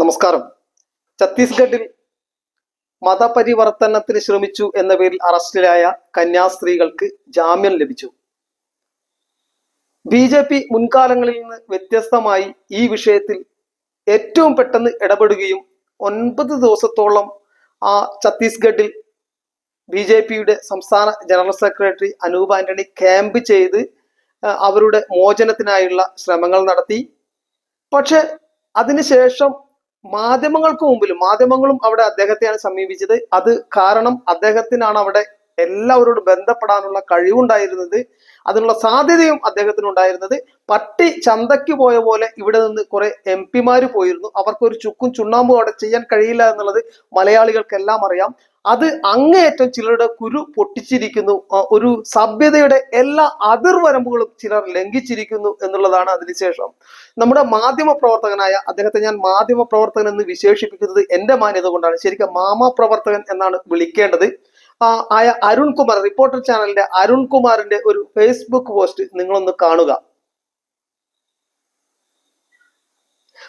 നമസ്കാരം. ഛത്തീസ്ഗഡിൽ മതപരിവർത്തനത്തിന് ശ്രമിച്ചു എന്ന പേരിൽ അറസ്റ്റിലായ കന്യാസ്ത്രീകൾക്ക് ജാമ്യം ലഭിച്ചു. ബി ജെ പി മുൻകാലങ്ങളിൽ നിന്ന് വ്യത്യസ്തമായി ഈ വിഷയത്തിൽ ഏറ്റവും പെട്ടെന്ന് ഇടപെടുകയും ഒൻപത് ദിവസത്തോളം ആ ഛത്തീസ്ഗഡിൽ ബി ജെ പിയുടെ സംസ്ഥാന general secretary Anoop Antony camp ചെയ്ത് അവരുടെ മോചനത്തിനായുള്ള ശ്രമങ്ങൾ നടത്തി. പക്ഷെ അതിനുശേഷം മാധ്യമങ്ങൾക്ക് മുമ്പിലും മാധ്യമങ്ങളും അവിടെ അദ്ദേഹത്തെയാണ് സമീപിച്ചത്. അത് കാരണം അദ്ദേഹത്തിനാണ് അവിടെ എല്ലാവരോടും ബന്ധപ്പെടാനുള്ള കഴിവുണ്ടായിരുന്നത്. അതിനുള്ള സാധ്യതയും അദ്ദേഹത്തിന് ഉണ്ടായിരുന്നത് പട്ടി ചന്തയ്ക്ക് പോയ പോലെ ഇവിടെ നിന്ന് കുറെ എം പിമാര് പോയിരുന്നു. അവർക്ക് ഒരു ചുക്കും ചുണ്ണാമ്പും അവിടെ ചെയ്യാൻ കഴിയില്ല എന്നുള്ളത് മലയാളികൾക്കെല്ലാം അറിയാം. അത് അങ്ങേയറ്റം ചിലരുടെ കുരു പൊട്ടിച്ചിരിക്കുന്നു. ഒരു സഭ്യതയുടെ എല്ലാ അതിർവരമ്പുകളും ചിലർ ലംഘിച്ചിരിക്കുന്നു എന്നുള്ളതാണ് അതിനുശേഷം നമ്മുടെ മാധ്യമ പ്രവർത്തകനായ അദ്ദേഹത്തെ ഞാൻ മാധ്യമ പ്രവർത്തകൻ എന്ന് വിശേഷിപ്പിക്കുന്നത് എന്റെ മാന്യത കൊണ്ടാണ്. ശരിക്കും മാമ പ്രവർത്തകൻ എന്നാണ് വിളിക്കേണ്ടത്. ആയ അരുൺകുമാർ റിപ്പോർട്ടർ ചാനലിന്റെ അരുൺ കുമാറിന്റെ ഒരു ഫേസ്ബുക്ക് പോസ്റ്റ് നിങ്ങളൊന്ന് കാണുക.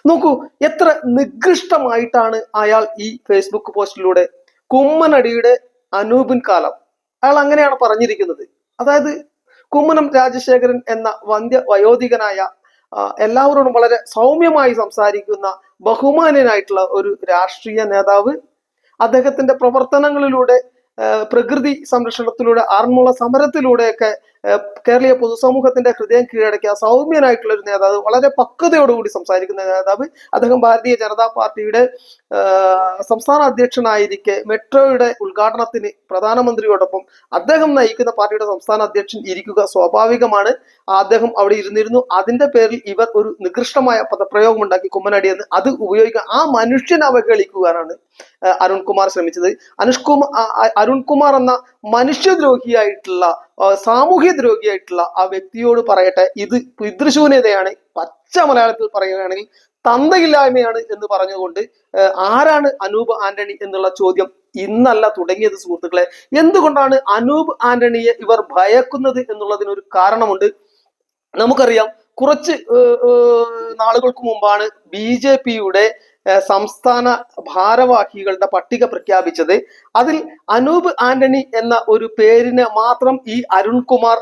നോക്കൂ എത്ര നികൃഷ്ടമായിട്ടാണ് അയാൾ ഈ ഫേസ്ബുക്ക് പോസ്റ്റിലൂടെ കുമ്മനടിയുടെ അനൂപിൻ കാലം. അയാൾ അങ്ങനെയാണ് പറഞ്ഞിരിക്കുന്നത്. അതായത് കുമ്മനം രാജശേഖരൻ എന്ന വന്ധ്യ വയോധികനായ എല്ലാവരോടും വളരെ സൗമ്യമായി സംസാരിക്കുന്ന ബഹുമാന്യനായിട്ടുള്ള ഒരു രാഷ്ട്രീയ നേതാവ് അദ്ദേഹത്തിന്റെ പ്രവർത്തനങ്ങളിലൂടെ പ്രകൃതി സംരക്ഷണത്തിലൂടെ ആർമുള സമരത്തിലൂടെയൊക്കെ കേരളീയ പൊതുസമൂഹത്തിന്റെ ഹൃദയം കീഴടക്കിയ സൗമ്യനായിട്ടുള്ള ഒരു നേതാവ് വളരെ പക്വതയോടുകൂടി സംസാരിക്കുന്ന നേതാവ് അദ്ദേഹം ഭാരതീയ ജനതാ പാർട്ടിയുടെ സംസ്ഥാന അധ്യക്ഷനായിരിക്കെ മെട്രോയുടെ ഉദ്ഘാടനത്തിന് പ്രധാനമന്ത്രിയോടൊപ്പം അദ്ദേഹം നയിക്കുന്ന പാർട്ടിയുടെ സംസ്ഥാന അധ്യക്ഷൻ ഇരിക്കുക സ്വാഭാവികമാണ്. അദ്ദേഹം അവിടെ ഇരുന്നിരുന്നു. അതിന്റെ പേരിൽ ഇവർ ഒരു നികൃഷ്ടമായ പദപ്രയോഗം ഉണ്ടാക്കി കുമ്മനടി എന്ന് അത് ഉപയോഗിക്കുക ആ മനുഷ്യനെ അവഹേളിക്കുവാനാണ് അരുൺകുമാർ ശ്രമിച്ചത്. അനുഷ്കുമാർ അരുൺകുമാർ എന്ന മനുഷ്യദ്രോഹിയായിട്ടുള്ള സാമൂഹ്യ ദ്രോഹിയായിട്ടുള്ള ആ വ്യക്തിയോട് പറയട്ടെ ഇത് പിതൃശൂന്യതയാണ് പച്ച മലയാളത്തിൽ പറയുകയാണെങ്കിൽ തന്തയില്ലായ്മയാണ് എന്ന് പറഞ്ഞുകൊണ്ട് ആരാണ് അനൂപ് ആന്റണി എന്നുള്ള ചോദ്യം ഇന്നല്ല തുടങ്ങിയത് സുഹൃത്തുക്കളെ. എന്തുകൊണ്ടാണ് അനൂപ് ആന്റണിയെ ഇവർ ഭയക്കുന്നത് എന്നുള്ളതിനൊരു കാരണമുണ്ട്. നമുക്കറിയാം കുറച്ച് നാളുകൾക്ക് മുമ്പാണ് ബി ജെ പിയുടെ സംസ്ഥാന ഭാരവാഹികളുടെ പട്ടിക പ്രഖ്യാപിച്ചത്. അതിൽ അനൂപ് ആന്റണി എന്ന ഒരു പേരിനെ മാത്രം ഈ അരുൺകുമാർ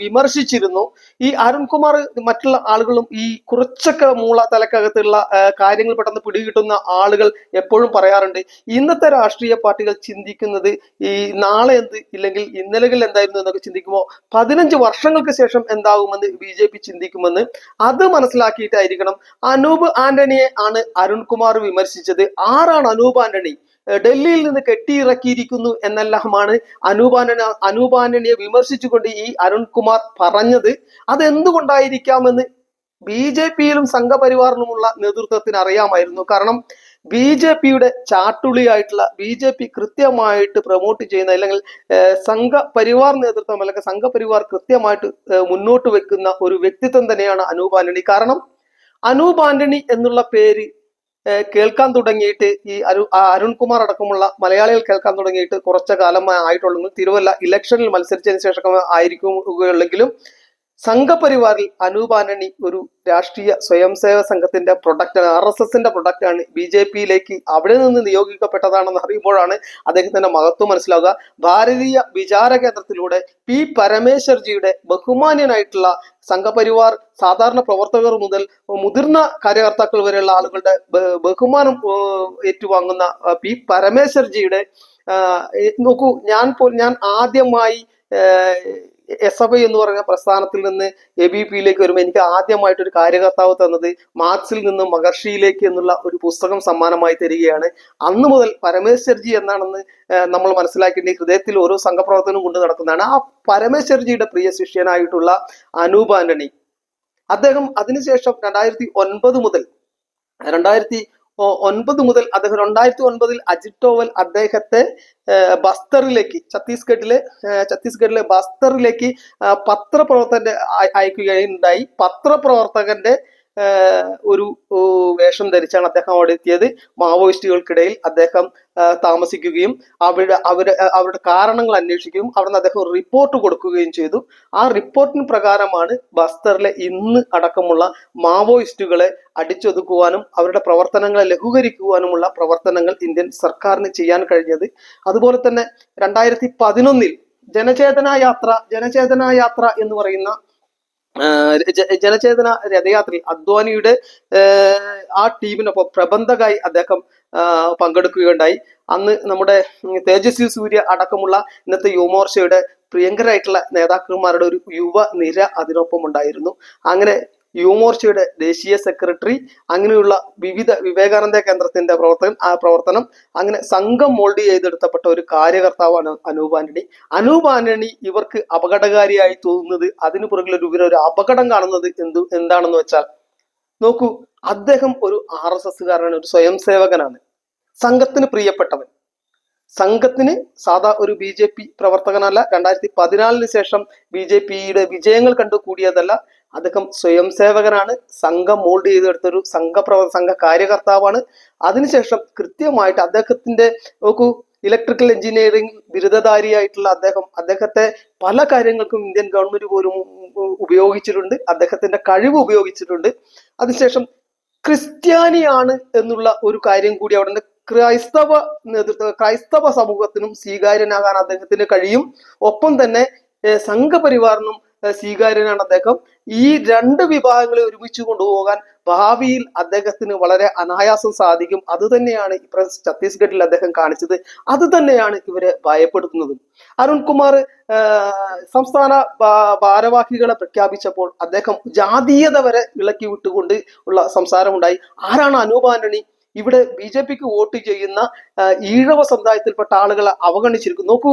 വിമർശിച്ചിരുന്നു. ഈ അരുൺകുമാർ മറ്റുള്ള ആളുകളും ഈ കുറച്ചൊക്കെ മൂള തലക്കകത്തുള്ള കാര്യങ്ങൾ പെട്ടെന്ന് പിടികിട്ടുന്ന ആളുകൾ എപ്പോഴും പറയാറുണ്ട്. ഇന്നത്തെ രാഷ്ട്രീയ പാർട്ടികൾ ചിന്തിക്കുന്നത് ഈ നാളെ എന്ത് ഇല്ലെങ്കിൽ ഇന്നലകൾ എന്തായിരുന്നു എന്നൊക്കെ ചിന്തിക്കുമ്പോൾ പതിനഞ്ച് വർഷങ്ങൾക്ക് ശേഷം എന്താകുമെന്ന് ബി ജെ പി ചിന്തിക്കുമെന്ന് അത് മനസ്സിലാക്കിയിട്ടായിരിക്കണം അനൂപ് ആന്റണിയെ ആണ് അരുൺകുമാർ വിമർശിച്ചത്. ആരാണ് അനൂപ് ആന്റണി? ഡൽഹിയിൽ നിന്ന് കെട്ടിയിറക്കിയിരിക്കുന്നു എന്നെല്ലാമാണ് അനൂപാന്റണി അനൂപാന്റണിയെ വിമർശിച്ചുകൊണ്ട് ഈ അരുൺകുമാർ പറഞ്ഞത്. അതെന്തുകൊണ്ടായിരിക്കാമെന്ന് ബി ജെ പിയിലും സംഘപരിവാറിനുമുള്ള നേതൃത്വത്തിന് അറിയാമായിരുന്നു. കാരണം ബി ജെ പിയുടെ ചാട്ടുളിയായിട്ടുള്ള ബി ജെ പി കൃത്യമായിട്ട് പ്രൊമോട്ട് ചെയ്യുന്ന അല്ലെങ്കിൽ സംഘപരിവാർ നേതൃത്വം അല്ലെങ്കിൽ സംഘപരിവാർ കൃത്യമായിട്ട് മുന്നോട്ട് വെക്കുന്ന ഒരു വ്യക്തിത്വം തന്നെയാണ് അനൂപ് കാരണം അനൂപ് എന്നുള്ള പേര് കേൾക്കാൻ തുടങ്ങിയിട്ട് ഈ അരു അരുൺകുമാർ അടക്കമുള്ള മലയാളികൾ കേൾക്കാൻ തുടങ്ങിയിട്ട് കുറച്ച കാലം ആയിട്ടുള്ളെങ്കിൽ തിരുവല്ല ഇലക്ഷനിൽ മത്സരിച്ചതിന് ശേഷം ആയിരിക്കുമെങ്കിലും സംഘപരിവാറിൽ അനൂപാനണി ഒരു രാഷ്ട്രീയ സ്വയം സേവക സംഘത്തിന്റെ പ്രൊഡക്റ്റ് ആർ എസ് എസിന്റെ പ്രൊഡക്റ്റ് ആണ്. ബി ജെ പിയിലേക്ക് അവിടെ നിന്ന് നിയോഗിക്കപ്പെട്ടതാണെന്ന് അറിയുമ്പോഴാണ് അദ്ദേഹത്തിന്റെ മഹത്വം മനസ്സിലാവുക. ഭാരതീയ വിചാര കേന്ദ്രത്തിലൂടെ പി പരമേശ്വർജിയുടെ ബഹുമാന്യനായിട്ടുള്ള സംഘപരിവാർ സാധാരണ പ്രവർത്തകർ മുതൽ മുതിർന്ന കാര്യകർത്താക്കൾ വരെയുള്ള ആളുകളുടെ ബഹുമാനം ഏറ്റുവാങ്ങുന്ന പി പരമേശ്വർജിയുടെ നോക്കൂ ഞാൻ ഞാൻ ആദ്യമായി എസ് എഫ് ഐ എന്ന് പറഞ്ഞ പ്രസ്ഥാനത്തിൽ നിന്ന് എ ബി പിയിലേക്ക് വരുമ്പോൾ എനിക്ക് ആദ്യമായിട്ട് ഒരു കാര്യകർത്താവ് തന്നത് മാർക്സിൽ നിന്ന് മഹർഷിയിലേക്ക് എന്നുള്ള ഒരു പുസ്തകം സമ്മാനമായി തരികയാണ്. അന്ന് മുതൽ പരമേശ്വർജി എന്നാണെന്ന് നമ്മൾ മനസ്സിലാക്കേണ്ട ഹൃദയത്തിൽ ഓരോ സംഘപ്രവർത്തനവും കൊണ്ട് നടക്കുന്നതാണ് ആ പരമേശ്വർജിയുടെ പ്രിയ ശിഷ്യനായിട്ടുള്ള അനൂപ് ആന്റണി. അദ്ദേഹം അതിനുശേഷം രണ്ടായിരത്തി ഒൻപത് മുതൽ രണ്ടായിരത്തി ഒൻപത് മുതൽ അദ്ദേഹം രണ്ടായിരത്തി ഒൻപതിൽ അജിത് അദ്ദേഹത്തെ ബസ്തറിലേക്ക് ഛത്തീസ്ഗഡിലെ ഛത്തീസ്ഗഡിലെ ബസ്തറിലേക്ക് പത്രപ്രവർത്തകന്റെ അയക്കുകയുണ്ടായി. പത്രപ്രവർത്തകന്റെ ഒരു വേഷം ധരിച്ചാണ് അദ്ദേഹം അവിടെ എത്തിയത്. മാവോയിസ്റ്റുകൾക്കിടയിൽ അദ്ദേഹം താമസിക്കുകയും അവരുടെ അവരെ അവരുടെ കാരണങ്ങൾ അന്വേഷിക്കുകയും അവിടെ നിന്ന് അദ്ദേഹം റിപ്പോർട്ട് കൊടുക്കുകയും ചെയ്തു. ആ റിപ്പോർട്ടിന് പ്രകാരമാണ് ബസ്തറിലെ ഇന്ന് അടക്കമുള്ള മാവോയിസ്റ്റുകളെ അടിച്ചൊതുക്കുവാനും അവരുടെ പ്രവർത്തനങ്ങളെ ലഘൂകരിക്കുവാനുമുള്ള പ്രവർത്തനങ്ങൾ ഇന്ത്യൻ സർക്കാരിന് ചെയ്യാൻ കഴിഞ്ഞത്. അതുപോലെ തന്നെ രണ്ടായിരത്തി പതിനൊന്നിൽ ജനചേതന യാത്ര ജനചേതന യാത്ര എന്ന് പറയുന്ന ജനചേതന രഥയാത്രയിൽ അദ്വാനിയുടെ ആ ടീമിനൊപ്പം പ്രബന്ധകായി അദ്ദേഹം പങ്കെടുക്കുകയുണ്ടായി. അന്ന് നമ്മുടെ തേജസ്വി സൂര്യ അടക്കമുള്ള ഇന്നത്തെ യുവമോർച്ചയുടെ പ്രിയങ്കരായിട്ടുള്ള നേതാക്കന്മാരുടെ ഒരു യുവ നിര അതിനൊപ്പം ഉണ്ടായിരുന്നു. അങ്ങനെ യുവമോർച്ചയുടെ ദേശീയ സെക്രട്ടറി അങ്ങനെയുള്ള വിവിധ വിവേകാനന്ദ കേന്ദ്രത്തിന്റെ പ്രവർത്തകൻ ആ പ്രവർത്തനം അങ്ങനെ സംഘം മോൾഡ് ചെയ്തെടുത്തപ്പെട്ട ഒരു കാര്യകർത്താവാണ് അനൂപ് ആന്റണി. അനൂപ് ആന്റണി ഇവർക്ക് അപകടകാരിയായി തോന്നുന്നത് അതിനു പുറകിൽ ഒരു ഇവരൊരു അപകടം കാണുന്നത് എന്ത് എന്താണെന്ന് വെച്ചാൽ നോക്കൂ അദ്ദേഹം ഒരു ആർ എസ് എസ്സുകാരനാണ് ഒരു സ്വയം സേവകനാണ്. സംഘത്തിന് പ്രിയപ്പെട്ടവൻ. സംഘത്തിന് സാധാ ഒരു ബി ജെ പി പ്രവർത്തകനല്ല. രണ്ടായിരത്തി പതിനാലിന് ശേഷം ബി ജെ പിയുടെ വിജയങ്ങൾ കണ്ടു കൂടിയതല്ല അദ്ദേഹം സ്വയം സേവകനാണ്. സംഘം മോൾഡ് ചെയ്തെടുത്തൊരു സംഘപ്രവ സംഘ കാര്യകർത്താവാണ്. അതിനുശേഷം കൃത്യമായിട്ട് അദ്ദേഹത്തിന്റെ നോക്കൂ ഇലക്ട്രിക്കൽ എഞ്ചിനീയറിംഗ് ബിരുദധാരിയായിട്ടുള്ള അദ്ദേഹം അദ്ദേഹത്തെ പല കാര്യങ്ങൾക്കും ഇന്ത്യൻ ഗവൺമെന്റ് പോലും ഉപയോഗിച്ചിട്ടുണ്ട്. അദ്ദേഹത്തിന്റെ കഴിവ് ഉപയോഗിച്ചിട്ടുണ്ട്. അതിനുശേഷം ക്രിസ്ത്യാനിയാണ് എന്നുള്ള ഒരു കാര്യം കൂടി അവിടെ. ക്രൈസ്തവ നേതൃത്വ ക്രൈസ്തവ സമൂഹത്തിനും സ്വീകാര്യനാകാൻ അദ്ദേഹത്തിന് കഴിയും. ഒപ്പം തന്നെ സംഘപരിവാറിനും സ്വീകാര്യനാണ് അദ്ദേഹം. ഈ രണ്ട് വിഭാഗങ്ങളെ ഒരുമിച്ച് കൊണ്ടുപോകാൻ ഭാവിയിൽ അദ്ദേഹത്തിന് വളരെ അനായാസം സാധിക്കും. അത് തന്നെയാണ് ഇപ്പൊ ഛത്തീസ്ഗഡിൽ അദ്ദേഹം കാണിച്ചത്. അത് തന്നെയാണ് ഇവരെ ഭയപ്പെടുത്തുന്നത്. അരുൺകുമാർ സംസ്ഥാന ഭാരവാഹികളെ പ്രഖ്യാപിച്ചപ്പോൾ അദ്ദേഹം ജാതീയത വരെ ഇളക്കി വിട്ടുകൊണ്ട് ഉള്ള സംസാരമുണ്ടായി. ആരാണ് അനൂപ് ആന്റണി? ഇവിടെ ബി ജെ പിക്ക് വോട്ട് ചെയ്യുന്ന ഈഴവ സമുദായത്തിൽപ്പെട്ട ആളുകളെ അവഗണിച്ചിരിക്കുന്നു. നോക്കൂ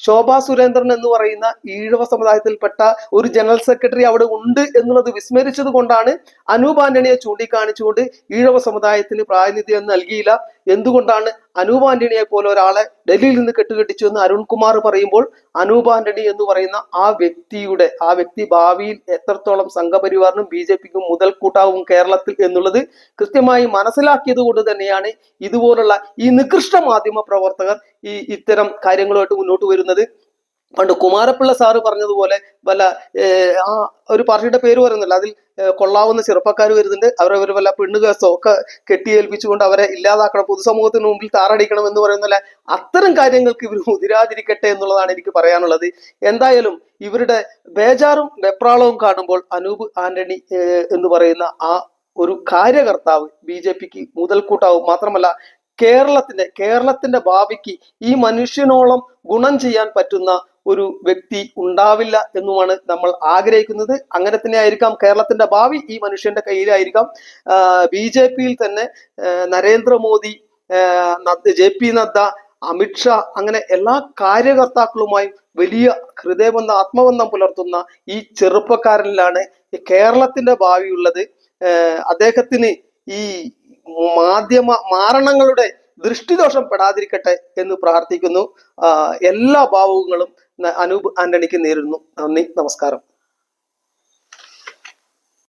ശോഭാ സുരേന്ദ്രൻ എന്ന് പറയുന്ന ഈഴവ സമുദായത്തിൽപ്പെട്ട ഒരു ജനറൽ സെക്രട്ടറി അവിടെ ഉണ്ട് എന്നുള്ളത് വിസ്മരിച്ചത് കൊണ്ടാണ് അനൂപ് ആന്റണിയെ ചൂണ്ടിക്കാണിച്ചുകൊണ്ട് ഈഴവ സമുദായത്തിന് പ്രാതിനിധ്യം നൽകിയില്ല. എന്തുകൊണ്ടാണ് അനൂപ് ആന്റണിയെ പോലെ ഒരാളെ ഡൽഹിയിൽ നിന്ന് കെട്ടുകെട്ടിച്ചു എന്ന് അരുൺകുമാർ പറയുമ്പോൾ അനൂപ് ആന്റണി എന്ന് പറയുന്ന ആ വ്യക്തിയുടെ ആ വ്യക്തി ഭാവിയിൽ എത്രത്തോളം സംഘപരിവാറിനും ബി ജെ പിക്കും മുതൽക്കൂട്ടാവും കേരളത്തിൽ എന്നുള്ളത് കൃത്യമായി മനസ്സിലാക്കിയത് കൊണ്ട് തന്നെയാണ് ഇതുപോലുള്ള ഈ നികൃഷ്ട മാധ്യമ പ്രവർത്തകർ ഈ ഇത്തരം കാര്യങ്ങളുമായിട്ട് മുന്നോട്ട് വരുന്നത്. പണ്ട് കുമാരപ്പിള്ള സാറ് പറഞ്ഞതുപോലെ വല്ല ആ ഒരു പാർട്ടിയുടെ പേര് പറയുന്നില്ല. അതിൽ കൊള്ളാവുന്ന ചെറുപ്പക്കാർ വരുന്നുണ്ട്. അവരെ ഒരു വല്ല പെണ്ണ് കേസോ ഒക്കെ കെട്ടിയേൽപ്പിച്ചുകൊണ്ട് അവരെ ഇല്ലാതാക്കണം. പൊതുസമൂഹത്തിന് മുമ്പിൽ താറടിക്കണം എന്ന് പറയുന്നില്ല അത്തരം കാര്യങ്ങൾക്ക് ഇവർ മുതിരാതിരിക്കട്ടെ എന്നുള്ളതാണ് എനിക്ക് പറയാനുള്ളത്. എന്തായാലും ഇവരുടെ ബേജാറും വെപ്രാളവും കാണുമ്പോൾ അനൂപ് ആന്റണി എന്ന് പറയുന്ന ആ ഒരു കാര്യകർത്താവ് ബി ജെ പിക്ക് മുതൽക്കൂട്ടാവും. മാത്രമല്ല കേരളത്തിന്റെ കേരളത്തിന്റെ ഭാവിക്ക് ഈ മനുഷ്യനോളം ഗുണം ചെയ്യാൻ പറ്റുന്ന ഒരു വ്യക്തി ഉണ്ടാവില്ല എന്നുമാണ് നമ്മൾ ആഗ്രഹിക്കുന്നത്. അങ്ങനെ തന്നെ ആയിരിക്കാം കേരളത്തിന്റെ ഭാവി ഈ മനുഷ്യന്റെ കയ്യിലായിരിക്കാം. ബി ജെ പിയിൽ തന്നെ നരേന്ദ്രമോദി ജെ പി നദ്ദ അമിത്ഷാ അങ്ങനെ എല്ലാ കാര്യകർത്താക്കളുമായും വലിയ ഹൃദയബന്ധം ആത്മബന്ധം പുലർത്തുന്ന ഈ ചെറുപ്പക്കാരനിലാണ് കേരളത്തിന്റെ ഭാവിയുള്ളത് അദ്ദേഹത്തിന് ഈ മാധ്യമ മാരണങ്ങളുടെ ദൃഷ്ടിദോഷം പെടാതിരിക്കട്ടെ എന്ന് പ്രാർത്ഥിക്കുന്നു. എല്ലാ ഭാവുകങ്ങളും അനൂപ് ആന്റണിക്ക് നേരിടുന്നു. നന്ദി നമസ്കാരം.